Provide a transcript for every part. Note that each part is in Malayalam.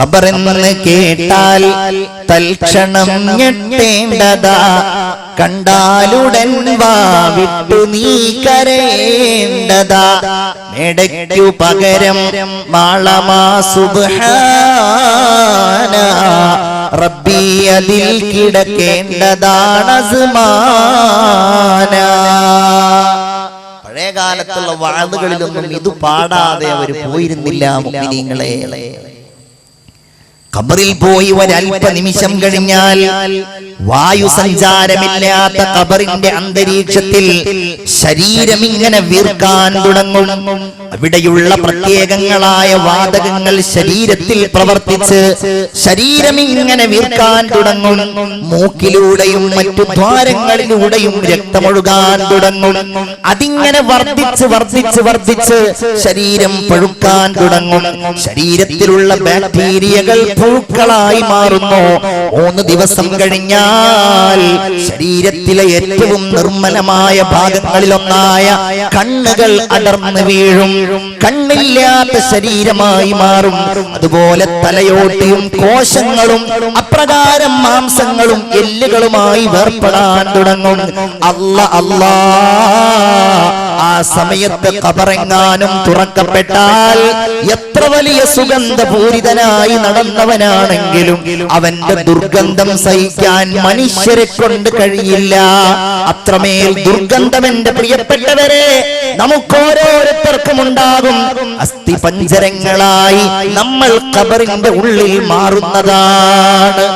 ഖബറെന്ന് കേട്ടാൽ തൽക്ഷണം ഞെട്ടേണ്ടതാ. കണ്ടാലുടൻ വാ വിട്ടു നീ കരയേണ്ടതാ. മേടയ്ക്കു പകരം മാളമാ സുബ്ഹാന. റബ്ബി അതിൽ കിടക്കേണ്ടതാണ് അസ്മാന. പഴയ കാലത്തുള്ള വാതുകളിലൊന്നും ഇത് പാടാതെ അവർ പോയിരുന്നില്ല മുഅ്മിനീങ്ങളെ ഖബറിൽ പോയി ഒരൽപ്പനിമിഷം കഴിഞ്ഞാൽ വായു സഞ്ചാരമില്ലാത്ത കബറിന്റെ അന്തരീക്ഷത്തിൽ ശരീരം ഇങ്ങനെ വീർക്കാൻ തുടങ്ങും. അവിടെയുള്ള പ്രത്യേകങ്ങളായ വാതകങ്ങൾ ശരീരത്തിൽ പ്രവർത്തിച്ച് ശരീരം ഇങ്ങനെ വീർക്കാൻ തുടങ്ങും. മൂക്കിലൂടെയും മറ്റു ദ്വാരങ്ങളിലൂടെയും രക്തമൊഴുകാൻ തുടങ്ങും. അതിങ്ങനെ വർദ്ധിച്ച് വർദ്ധിച്ച് വർദ്ധിച്ച് ശരീരം പഴുക്കാൻ തുടങ്ങും. ശരീരത്തിലുള്ള ബാക്ടീരിയകൾ പുഴുക്കളായി മാറുന്നു. മൂന്ന് ദിവസം കഴിഞ്ഞാൽ ശരീരത്തിലെ ഏറ്റവും നിർമ്മലമായ ഭാഗങ്ങളിലൊന്നായ കണ്ണുകൾ അടർന്നു വീഴും. കണ്ണില്ലാത്ത ശരീരമായി മാറും. അതുപോലെ തലയോട്ടിയും കോശങ്ങളും അപ്രകാരം മാംസങ്ങളും എല്ലുകളുമായി വേർപ്പെടാൻ തുടങ്ങും. അല്ല അല്ലാ. ആ സമയത്ത് കബറെങ്ങാനും തുറക്കപ്പെട്ടാൽ എത്ര വലിയ സുഗന്ധപൂരിതനായി നടന്നവനാണെങ്കിലും അവന്റെ ദുർഗന്ധം സഹിക്കാൻ മനുഷ്യരെ കൊണ്ട് കഴിയില്ല. അത്രമേൽ ദുർഗന്ധം എന്റെ പ്രിയപ്പെട്ടവരെ നമുക്ക് ഓരോരുത്തർക്കും ഉണ്ടാകും. അസ്ഥി പഞ്ചരങ്ങളായി നമ്മൾ കബറിന്റെ ഉള്ളിൽ മാറുന്നതാണ്.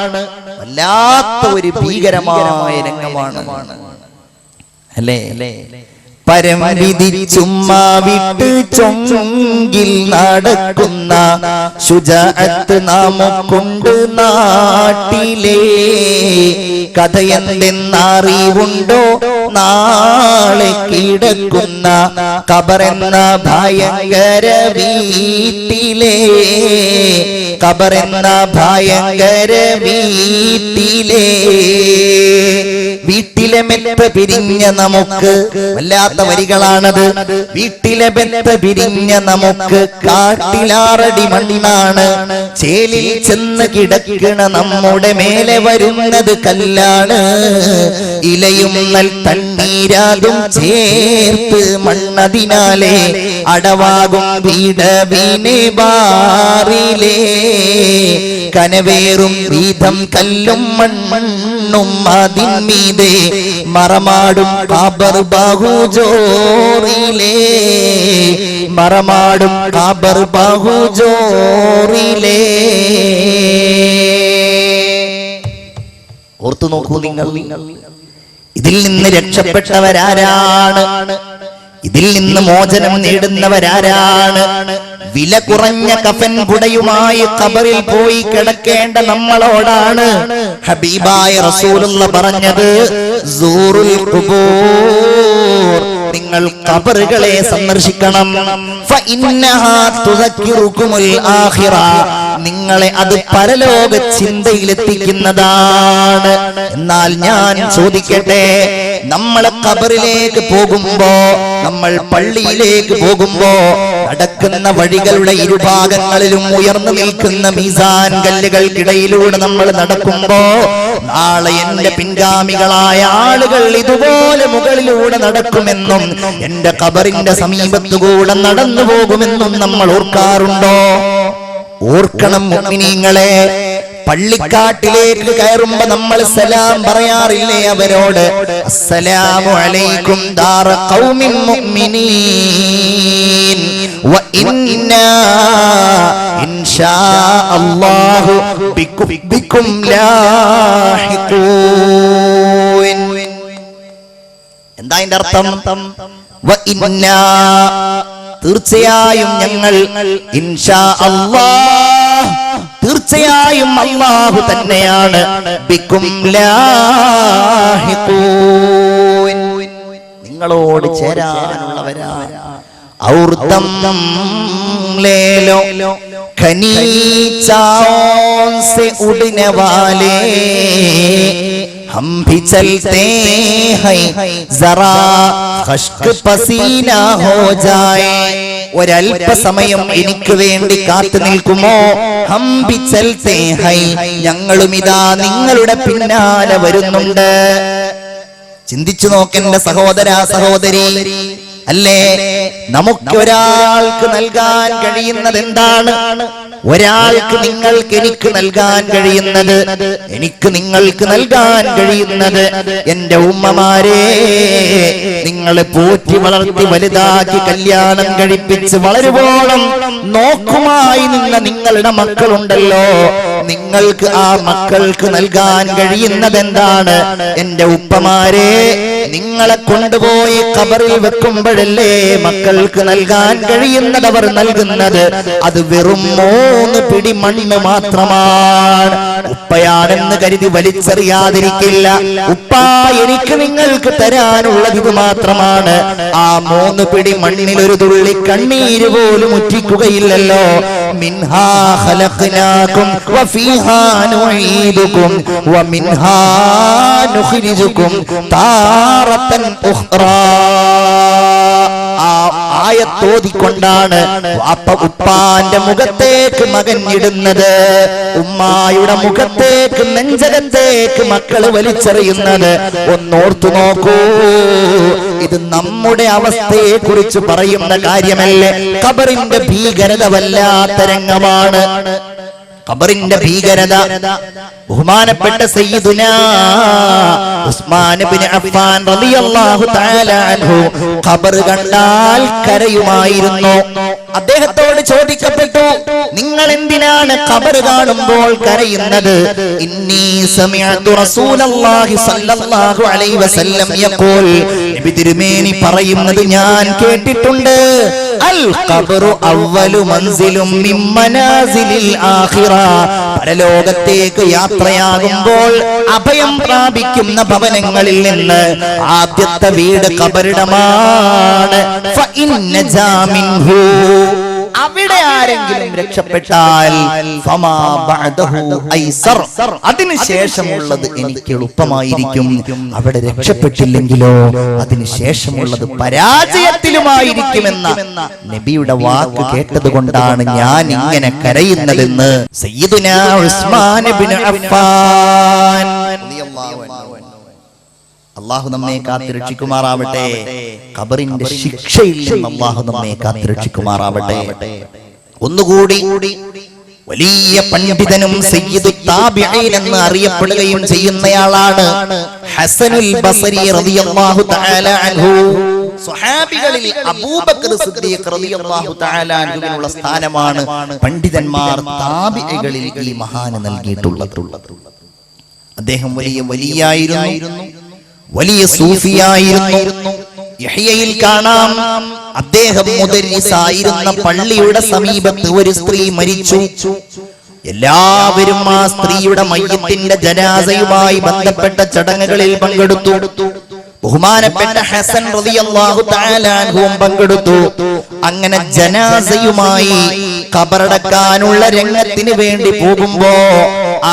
വല്ലാത്ത ഒരു ഭീകരമായ രംഗമാണ്. അല്ലേ? പരം വിധിച്ചുമ്മാ വിട്ട് ചൊങ്കിൽ നടക്കുന്ന ശുചാത്ത് നാമൊക്കൊണ്ട് നാട്ടിലെ കഥയെന്തെന്നറിവുണ്ടോ? നാളെ കിടക്കുന്ന കബറെന്ന ഭയങ്കര വീട്ടിലെ കബറെന്ന ഭയങ്കര വീട്ടിലെ. വീട്ടിലെ മെത്ത പിരിഞ്ഞ നമുക്ക് വല്ലാത്ത വരികളാണത്. വീട്ടിലെ മെത്ത പിരിഞ്ഞ നമുക്ക് കാട്ടിലാറടി മണ്ണാണ്. ചേലിൽ ചെന്ന് കിടക്കണ നമ്മുടെ മേലെ വരുന്നത് കല്ലാണ്. ഇലയും നൽ തണ്ണീരാതും ചേർത്ത് മണ്ണതിനാലെ അടവാകും വീടവിനെ ബാറിലേ കനവേറും വീതം കല്ലും മൺമണ്ണും അതിന്മീതെ മറമാടും കാബർ ബാഹുജോറിലേ. മറമാടും കാബർ ബാഹുജോറിലേ. ഓർത്തു നോക്കൂ നിങ്ങൾ നിങ്ങൾ. ഇതിൽ നിന്ന് രക്ഷപ്പെട്ടവരാരാണ്. ഇതിൽ നിന്ന് മോചനം നേടുന്നവരാരാണ്. വില കുറഞ്ഞ കഫൻ കുടയുമായി കബറിൽ പോയി കിടക്കേണ്ട നമ്മളോടാണ് ഹബീബായ റസൂലുള്ള പറഞ്ഞത് സൂറുൽ നിങ്ങൾ കബറുകളെ സന്ദർശിക്കണം. ഫഇന്നഹാ നിങ്ങളെ അത് പരലോക ചിന്തയിലെത്തിക്കുന്നതാണ്. എന്നാൽ ഞാൻ ചോദിക്കട്ടെ നമ്മളെ കബറിലേക്ക് പോകുമ്പോ നമ്മൾ പള്ളിയിലേക്ക് പോകുമ്പോ നടക്കുന്ന വഴികളുടെ ഇരുഭാഗങ്ങളിലും ഉയർന്നു നിൽക്കുന്ന മീസാൻ കല്ലുകൾക്കിടയിലൂടെ നമ്മൾ നടക്കുമ്പോ നാളെ എന്റെ പിൻഗാമികളായ ആളുകൾ ഇതുപോലെ മുകളിലൂടെ നടക്കുമെന്നും എന്റെ കബറിന്റെ സമീപത്തുകൂടെ നടന്നു പോകുമെന്നും നമ്മൾ ഓർക്കാറുണ്ടോ? ഓർക്കണം മുഗ്മിനീങ്ങളെ പള്ളിക്കാട്ടിലേക്ക് കയറുമ്പോ നമ്മൾ സലാം പറയാറില്ലേ അവരോട്? അസ്സലാമു അലൈക്കും ദാറ ഖൗമിൻ മുഅ്മിനീൻ വ ഇന്നാ ഇൻഷാ അല്ലാഹു ബിക്കും ബിക്കും ലാഹിഖൂൻ. എന്താ അതിന്റെ അർത്ഥം? വ ഇന്നാ തീർച്ചയായും ഞങ്ങൾ തീർച്ചയായും അള്ളാഹു തന്നെയാണ്. ബിക്കും നിങ്ങളോട് ചേരാനുള്ളവരാ ലേലോ വാലേ हम भी चलते हैं जरा खश्क पसीना हो जाए ഒരല്പസമയം എനിക്ക് വേണ്ടി കാത്തു നിൽക്കുമോ ഹംബി ചൽത്തേ ഹൈ ഞങ്ങളും ഇതാ നിങ്ങളുടെ പിന്നാലെ വരുന്നുണ്ട് ചിന്തിച്ചു നോക്കേണ്ട സഹോദര സഹോദരി അല്ലേ നമുക്ക് ഒരാൾക്ക് നൽകാൻ കഴിയുന്നത് എന്താണ് ഒരാൾക്ക് നിങ്ങൾക്ക് എനിക്ക് നൽകാൻ കഴിയുന്നത് എനിക്ക് നിങ്ങൾക്ക് നൽകാൻ കഴിയുന്നത് എന്റെ ഉമ്മമാരെ നിങ്ങളെ പോറ്റി വളർത്തി വലുതാക്കി കല്യാണം കഴിപ്പിച്ച് വളരുവോളം നോക്കുമായി നിന്ന നിങ്ങളുടെ മക്കളുണ്ടല്ലോ. നിങ്ങൾക്ക് ആ മക്കൾക്ക് നൽകാൻ കഴിയുന്നത് എന്താണ് എന്റെ ഉപ്പമാരെ നിങ്ങളെ കൊണ്ടുപോയി കബറിൽ വെക്കുമ്പോഴല്ലേ മക്കൾക്ക് നൽകാൻ കഴിയുന്നത് അവർ നൽകുന്നത്? അത് വെറും മൂന്ന് പിടി മണ്ണ് മാത്രമാണ്. ഉപ്പയാണെന്ന് കരുതി വലിച്ചെറിയാതിരിക്കില്ല. ഉപ്പ എനിക്ക് നിങ്ങൾക്ക് തരാനുള്ളത് ഇത് മാത്രമാണ്. ആ മൂന്ന് പിടി മണ്ണിൽ ഒരു തുള്ളി കണ്ണീര് പോലും ഉറ്റിക്കുകയില്ലല്ലോ. മിൻഹാ വഫീഹാ വമിൻഹാ താറത്തൻ ഉഖ്റാ. ആ ആയത്തോതിക്കൊണ്ടാണ് അപ്പ ഉപ്പാന്റെ മുഖത്തേക്ക് മകൻ ഇടുന്നത്. ഉമ്മായുടെ മുഖത്തേക്ക് നെഞ്ചകത്തേക്ക് മക്കൾ വലിച്ചെറിയുന്നത്. ഒന്നോർത്തു നോക്കൂ. ഇത് നമ്മുടെ അവസ്ഥയെ കുറിച്ച് പറയുന്ന കാര്യമല്ലേ? കബറിന്റെ ഭീകരത വല്ലാത്ത രംഗമാണ്. ഖബറിന്റെ ഭീകരത ബഹുമാനപ്പെട്ട സയ്യിദുന ഉസ്മാൻ ഇബ്നു അഫ്ഫാൻ റളിയല്ലാഹു തആല അൻഹു ഖബർ കണ്ടാൽ കരയുമായിരുന്നു. അദ്ദേഹത്തോട് ചോദിക്കപ്പെട്ടു. നിങ്ങൾ എന്തിനാണ് ഖബർ കാണുമ്പോൾ കരയുന്നത്? ഇന്നി സമിഅതു റസൂലല്ലാഹി സല്ലല്ലാഹു അലൈഹി വസല്ലം യഖൂൽ. നബി തിരുമേനി പറയുന്നത് ഞാൻ കേട്ടിട്ടുണ്ട്. അൽ ഖബറു അവ്വലു മൻസിലും മിൻ മനാസിലിൽ ആഖിറ. പരലോകത്തേക്ക് യാത്രയാകുമ്പോൾ അഭയം പ്രാപിക്കുന്ന ഭവനങ്ങളിൽ നിന്ന് ആദ്യത്തെ വീട് കബറിടമാണ് ഫഇന്ന ജാമിൻഹു. അവിടെ ആരെങ്കിലും രക്ഷപ്പെട്ടാൽ. അതിനുശേഷമുള്ളത് എനിക്ക് എളുപ്പമായിരിക്കും. അവിടെ രക്ഷപ്പെട്ടില്ലെങ്കിലോ? അതിനുശേഷമുള്ളത് പരാജയത്തിലുമായിരിക്കുമെന്ന നബിയുടെ വാക്ക് കേട്ടത് കൊണ്ടാണ് ഞാൻ ഇങ്ങനെ കരയുന്നതെന്ന് സയ്യിദുന ഉസ്മാൻ അഫ്ഫാൻ അള്ളാഹു നമ്മെ കാത്തിരക്ഷിക്കുമാറാവട്ടെ. കബറിന്റെ ശിക്ഷയിൽ നിന്ന് അള്ളാഹു നമ്മെ കാത്തിരക്ഷിക്കുമാറാവട്ടെ. ഒന്നുകൂടി വലിയ പണ്ഡിതനും സയ്യിദു താബിഈൻ എന്ന് അറിയപ്പെടുകയും ചെയ്യുന്നയാളാണ് ഹസനുൽ ബസരി റളിയല്ലാഹു തആല അൻഹു. സ്വഹാബികളിൽ അബൂബക്കർ സിദ്ദീഖ് റളിയല്ലാഹു തആല അൻഹുവിനുള്ള സ്ഥാനമാണ് പണ്ഡിതന്മാർ താബിഈകളിൽ ഈ മഹാന് നൽകിയിട്ടുള്ളത്. അദ്ദേഹം വലിയ വലിയായിരുന്നു. വലിയ സൂഫിയായിരുന്നു. യഹിയയിൽ കാണാം അദ്ദേഹം മുദരിസായിരുന്ന പള്ളിയുടെ സമീപത്ത് ഒരു സ്ത്രീ മരിച്ചു. എല്ലാവരും ആ സ്ത്രീയുടെ മയ്യത്തിന്റെ ജനാസയുമായി ബന്ധപ്പെട്ട ചടങ്ങുകളിൽ പങ്കെടുത്തു. ബഹുമാനപ്പെട്ട ഹസൻ റളിയല്ലാഹു തആല പങ്കെടുത്തു. അങ്ങനെ ജനാസയുമായി കബറടക്കാനുള്ള രംഗത്തിന് വേണ്ടി പോകുമ്പോ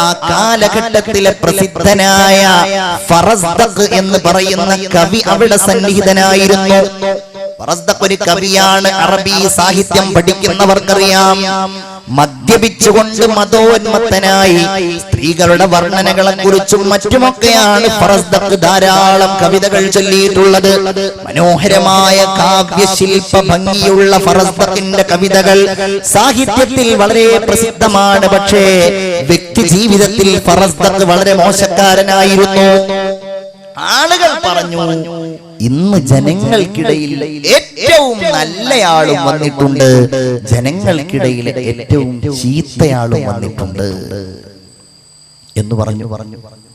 ആ കാലഘട്ടത്തിലെ പ്രസിദ്ധനായ ഫറസ്ദഖ് എന്ന് പറയുന്ന കവി അവിടെ സന്നിഹിതനായിരുന്നു. ഫറസ്ദഖ് ഒരു കവിയാണ്. അറബി സാഹിത്യം പഠിക്കുന്നവർക്കറിയാം. മദ്യപിച്ചുകൊണ്ട് മതോന്മത്തനായി സ്ത്രീകളുടെ വർണനകളെ കുറിച്ചും മറ്റുമൊക്കെയാണ് ഫറസ്ദഖ് ധാരാളം കവിതകൾ ചൊല്ലിയിട്ടുള്ളത്. മനോഹരമായ കാവ്യശില്പ ഭംഗിയുള്ള ഫറസ്ദക്കിന്റെ കവിതകൾ സാഹിത്യത്തിൽ വളരെ പ്രസിദ്ധമാണ്. പക്ഷേ വ്യക്തി ജീവിതത്തിൽ ഫറസ്ദഖ് വളരെ മോശക്കാരനായിരുന്നു. ആളുകൾ പറഞ്ഞു ഇന്ന് ജനങ്ങൾക്കിടയിൽ ഏറ്റവും നല്ലയാളും വന്നിട്ടുണ്ട്. ജനങ്ങൾക്കിടയിൽ ഏറ്റവും ചീത്തയാളും വന്നിട്ടുണ്ട്. എന്ന് പറഞ്ഞു. പറഞ്ഞു പറഞ്ഞു.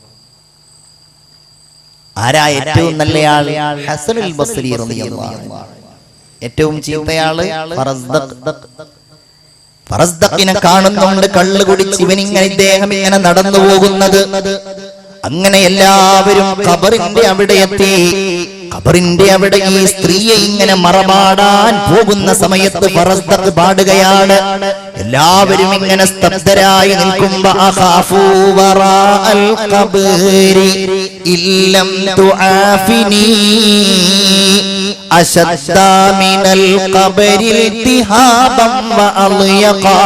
ആരാ ഏറ്റവും നല്ലയാൾ? ഹസനുൽ ബസ്രി ഏറ്റവും ചീത്തയാൾ ഫറസ്ദക്കിനെ ഫറസ്ദഖിനെ കാണുന്നുണ്ട്. കള്ളു കുടിച്ച് ഇവനിങ്ങനെ ഇദ്ദേഹം ഇങ്ങനെ നടന്നു പോകുന്നത്. അങ്ങനെ എല്ലാവരും ഖബറിന്റെ അവിടെ എത്തി. ഖബറിന്റെ അവിടെ ഈ സ്ത്രീയെ ഇങ്ങനെ മറമാടാൻ പോകുന്ന സമയത്ത് ഫറസ്ദഖ് പാടുകയാണ് എല്ലാവരും ഇങ്ങനെ സ്തബ്ധരായി നിൽക്കുമ്പോ അഖാഫു വറാഅൽ ഖബരി ഇല്ലം തുആഫിനി أشد من القبر التهابا وأضيقا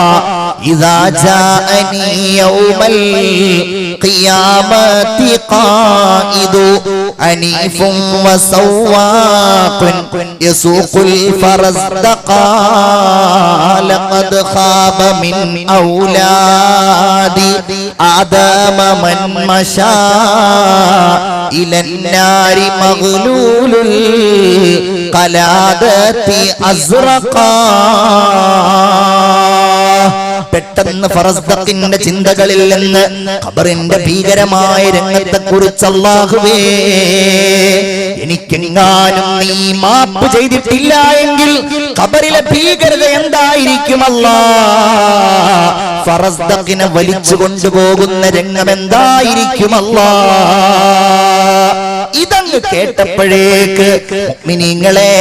إذا جاءني يوم القيامة قائد عنيف وسواق يسوق الفرزدقا لقد خاب من أولادي. آدم من مشى إلى النار مغلول القلادة أزرقا. പെട്ടെന്ന് ഫറസ്ദക്കിന്റെ ചിന്തകളിൽ നിന്ന് ഖബറിന്റെ ഭീകരമായ രംഗത്തെ കുറിച്ച് അല്ലാഹുവേ എനിക്കെങ്ങാനും നീ മാപ്പ് ചെയ്തിട്ടില്ല എങ്കിൽ ഖബറിലെ ഭീകരത എന്തായിരിക്കും അല്ലാ? ഫറസ്ദക്കിനെ വലിച്ചു കൊണ്ടുപോകുന്ന രംഗം എന്തായിരിക്കും അല്ലാ? ഇതങ്ങ് കേട്ടപ്പോഴേക്ക് മിനിങ്ങളെ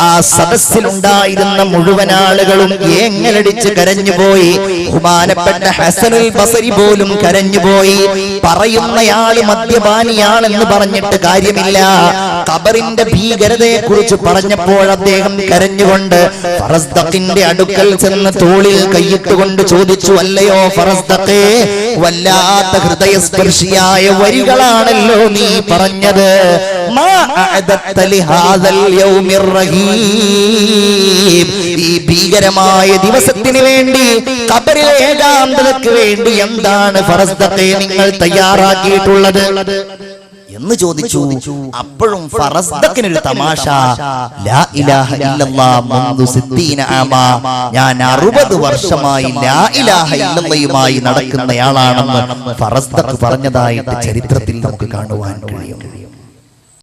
ആ സദസ്സിലുണ്ടായിരുന്ന മുഴുവൻ ആളുകളും ഏങ്ങലടിച്ച് കരഞ്ഞുപോയി. ബഹുമാനപ്പെട്ട ഹസനുൽ ബസരി പോലും കരഞ്ഞുപോയി. പറയുന്നയാൾ മദ്യപാനിയാണെന്ന് പറഞ്ഞിട്ട് കാര്യമില്ല. ഖബറിന്റെ ഭീകരതയെ കുറിച്ച് പറഞ്ഞപ്പോൾ അദ്ദേഹം കരഞ്ഞുകൊണ്ട് ഫറസ്ദഖിന്റെ അടുക്കൽ ചെന്ന് തോളിൽ കൈയിട്ടുകൊണ്ട് ചോദിച്ചു അല്ലയോ ഫറസ്ദഖേ വല്ലാത്ത ഹൃദയസ്പർശിയായ വരികളാണല്ലോ നീ പറഞ്ഞത്. ഈ ഭീകരമായ ദിവസത്തിന് വേണ്ടി കബറിലെ ഏകാന്തതയ്ക്ക് വേണ്ടി എന്താണ് ഫറസ്ദഖേ നിങ്ങൾ തയ്യാറാക്കിയിട്ടുള്ളത്? എന്ന് ചോദിച്ചു. അപ്പോഴും ഫറസ്ദക്കിനൊരു തമാശ. ലാ ഇലാഹ ഇല്ലല്ലാ മുൻദു സിദ്ദീന ആമാ. ഞാൻ അറുപത് വർഷമായി ലാ ഇലാഹ ഇല്ലല്ലയുമായി നടക്കുന്നയാളാണെന്ന് ഫറസ്ദക്ക് പറഞ്ഞതായിട്ട് ചരിത്രത്തിൽ നമുക്ക് കാണുവാൻ കഴിയും.